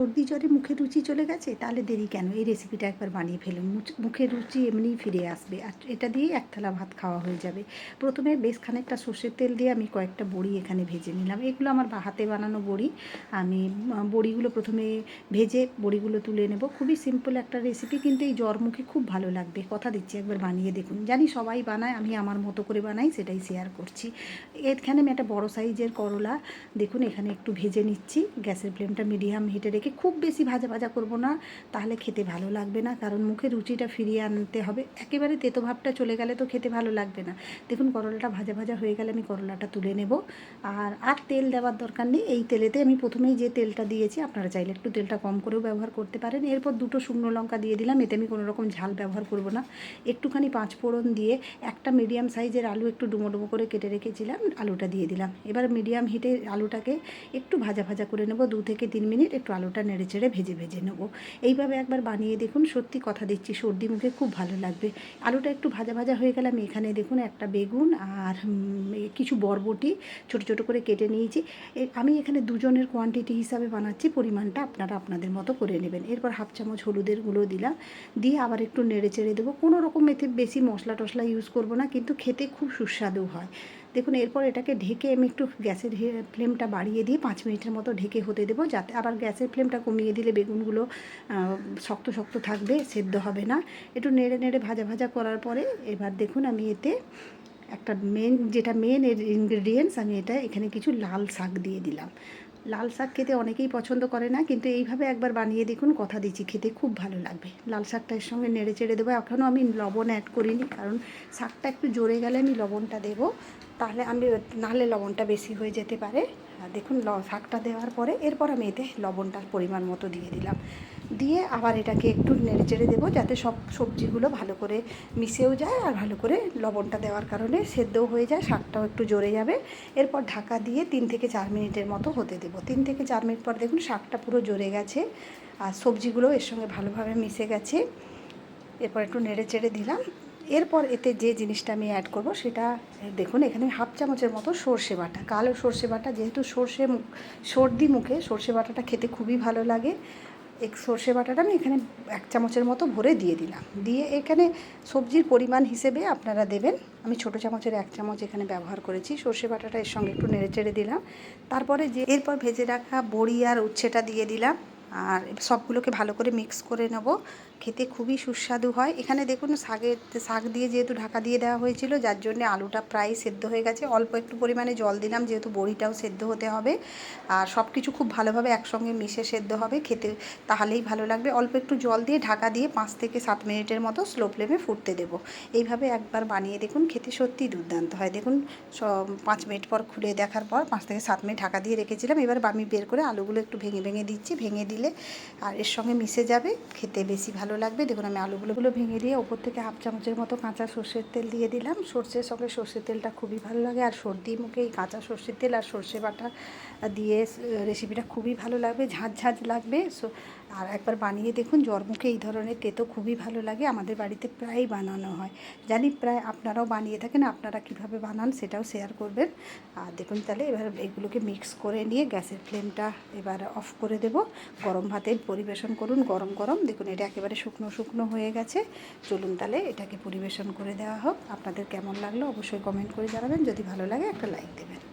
সর্দি জ্বরে মুখে রুচি চলে গেছে, তাহলে দেরি কেন? এই রেসিপিটা একবার বানিয়ে ফেলুন। মুখে রুচি এমনিই ফিরে আসবে। আর এটা দিয়েই এক থালা ভাত খাওয়া হয়ে যাবে। প্রথমে বেশ খানিকটা সর্ষের তেল দিয়ে আমি কয়েকটা বড়ি এখানে ভেজে নিলাম। এগুলো আমার হাতে বানানো বড়ি। আমি বড়িগুলো প্রথমে ভেজে বড়িগুলো তুলে নেব। খুবই সিম্পল একটা রেসিপি কিন্তু এই জ্বর মুখে খুব ভালো লাগবে। কথা দিচ্ছি, একবার বানিয়ে দেখুন। জানি সবাই বানায়, আমি আমার মতো করে বানাই, সেটাই শেয়ার করছি। এখানে আমি একটা বড় সাইজের করলা, দেখুন এখানে একটু ভেজে নিচ্ছি। গ্যাসের ফ্লেমটা মিডিয়াম হিটে রেখে খুব বেশি ভাজা ভাজা করব না, তাহলে খেতে ভালো লাগবে না, কারণ মুখে রুচিটা ফিরিয়ে আনতে হবে। একেবারে তেতো ভাবটা চলে গেলে তো খেতে ভালো লাগবে না। দেখুন, করলাটা ভাজা ভাজা হয়ে গেলে আমি করলাটা তুলে নেব। আর আর তেল দেওয়ার দরকার নেই। এই তেলেতে আমি প্রথমেই যে তেলটা দিয়েছি, আপনারা চাইলে একটু তেলটা কম করেও ব্যবহার করতে পারেন। এরপর দুটো শুকনো লঙ্কা দিয়ে দিলাম, এতে আমি কোনো রকম ঝাল ব্যবহার করব না। একটুখানি পাঁচ ফোড়ন দিয়ে একটা মিডিয়াম সাইজের আলু একটু ডুমো ডুমো করে কেটে রেখেছিলাম, আলুটা দিয়ে দিলাম। এবার মিডিয়াম হিটে আলুটাকে একটু ভাজা ভাজা করে নেব, দু থেকে তিন মিনিট। একটু আলুটা নেড়ে চেড়ে ভেজে ভেজে নেব। এইভাবে একবার বানিয়ে দেখুন, সত্যি কথা দিচ্ছি, সর্দি মুখে খুব ভালো লাগবে। আলুটা একটু ভাজা ভাজা হয়ে গেলে আমি এখানে দেখুন একটা বেগুন আর কিছু বরবটি ছোট ছোট করে কেটে নিয়েছি। আমি এখানে দুজনের কোয়ান্টিটি হিসাবে বানাচ্ছি, পরিমাণটা আপনারা আপনাদের মতো করে নেবেন। এরপর হাফ চামচ হলুদের গুঁড়ো দিলাম, দিয়ে আবার একটু নেড়ে চেড়ে দেবো। কোনো রকম এতে বেশি মশলা টশলা ইউজ করব না, কিন্তু খেতে খুব সুস্বাদু হয়। দেখুন, এরপর এটাকে ঢেকে আমি একটু গ্যাসের ফ্লেমটা বাড়িয়ে দিয়ে পাঁচ মিনিটের মতো ঢেকে হতে দেবো, যাতে আবার গ্যাসের ফ্লেমটা কমিয়ে দিলে বেগুনগুলো শক্ত শক্ত থাকবে, সেদ্ধ হবে না। একটু নেড়ে নেড়ে ভাজা ভাজা করার পরে এবার দেখুন, আমি এতে একটা মেন যেটা মেন ইনগ্রেডিয়েন্টস আমি এটা এখানে কিছু লাল শাক দিয়ে দিলাম। লাল শাক খেতে অনেকেই পছন্দ করে না, কিন্তু এইভাবে একবার বানিয়ে দেখুন, কথা দিচ্ছি, খেতে খুব ভালো লাগবে। লাল শাকটা এর সঙ্গে নেড়ে চেড়ে দেবো। এখনও আমি লবণ অ্যাড করিনি, কারণ শাকটা একটু জোরে গেলে আমি লবণটা দেবো। তাহলে আমি নাহলে লবণটা বেশি হয়ে যেতে পারে। দেখুন শাকটা দেওয়ার পরে এরপর আমি এতে লবণটার পরিমাণ মতো দিয়ে দিলাম। দিয়ে আবার এটাকে একটু নেড়ে চেড়ে দেবো যাতে সব সবজিগুলো ভালো করে মিশেও যায় আর ভালো করে লবণটা দেওয়ার কারণে সেদ্ধও হয়ে যায় শাকটাও একটু জোরে যাবে। এরপর ঢাকা দিয়ে তিন থেকে চার মিনিটের মতো হতে দেবো। তিন থেকে চার মিনিট পর দেখুন শাকটা পুরো জোরে গেছে আর সবজিগুলো এর সঙ্গে ভালোভাবে মিশে গেছে। এরপর একটু নেড়ে চেড়ে দিলাম। এরপর এতে যে জিনিসটা আমি অ্যাড করব সেটা দেখুন এখানে হাফ চামচের মতো সর্ষে বাটা, কালো সর্ষে বাটা যেহেতু সর্ষে সর্দি মুখে সর্ষে বাটাটা খেতে খুবই ভালো লাগে। এক সর্ষে বাটাটা আমি এখানে এক চামচের মতো ভরে দিয়ে দিলাম। দিয়ে এখানে সবজির পরিমাণ হিসেবে আপনারা দেবেন। আমি ছোট চামচের এক চামচ এখানে ব্যবহার করেছি। সর্ষে বাটাটা এর সঙ্গে একটু নেড়ে চেড়ে দিলাম। তারপরে যে এরপর ভেজে রাখা বড়ি আর উচ্ছেটা দিয়ে দিলাম। আর সবগুলোকে ভালো করে মিক্স করে নেব। খেতে খুবই সুস্বাদু হয়। এখানে দেখুন শাকের শাক দিয়ে যেহেতু ঢাকা দিয়ে দেওয়া হয়েছিল, যার জন্য আলুটা প্রায় সেদ্ধ হয়ে গেছে। অল্প একটু পরিমাণে জল দিলাম, যেহেতু বড়িটাও সেদ্ধ হতে হবে। আর সব কিছু খুব ভালোভাবে একসঙ্গে মিশে সেদ্ধ হবে। খেতে তাহলেই ভালো লাগবে। অল্প একটু জল দিয়ে ঢাকা দিয়ে পাঁচ থেকে সাত মিনিটের মতো স্লো ফ্লেমে ফুটতে দেবো। এইভাবে একবার বানিয়ে দেখুন, খেতে সত্যিই দুর্দান্ত হয়। দেখুন পাঁচ মিনিট পর খুলে দেখার পর পাঁচ থেকে সাত মিনিট ঢাকা দিয়ে রেখেছিলাম। এবার আমি বের করে আলুগুলো একটু ভেঙে ভেঙে দিচ্ছি। ভেঙে দিলে আর এর সঙ্গে মিশে যাবে, খেতে বেশি ভালো লাগবে। দেখুন, আমি আলুগুলোগুলো ভেঙে দিয়ে ওপর থেকে হাফ চামচের মতো কাঁচা সর্ষের তেল দিয়ে দিলাম। সর্ষের সঙ্গে সর্ষের তেলটা খুবই ভালো লাগে। আর সর্দি মুখে এই কাঁচা সর্ষের তেল আর সর্ষে বাটা দিয়ে রেসিপিটা খুবই ভালো লাগবে, ঝাঁঝ ঝাঁঝ লাগবে। সো- আর একবার বানিয়ে দেখুন, জ্বর মুখে এই ধরনের তেতো খুবই ভালো লাগে। আমাদের বাড়িতে প্রায়ই বানানো হয়। জানি প্রায় আপনারাও বানিয়ে থাকেন, আপনারা কীভাবে বানান সেটাও শেয়ার করবেন। আর দেখুন, তাহলে এবার এগুলোকে মিক্স করে নিয়ে গ্যাসের ফ্লেমটা এবার অফ করে দেব। গরম ভাতে পরিবেশন করুন, গরম গরম। দেখুন, এটা একেবারে শুকনো শুকনো হয়ে গেছে। চলুন তাহলে এটাকে পরিবেশন করে দেওয়া হোক। আপনাদের কেমন লাগল অবশ্যই কমেন্ট করে জানাবেন। যদি ভালো লাগে একটা লাইক দেবেন।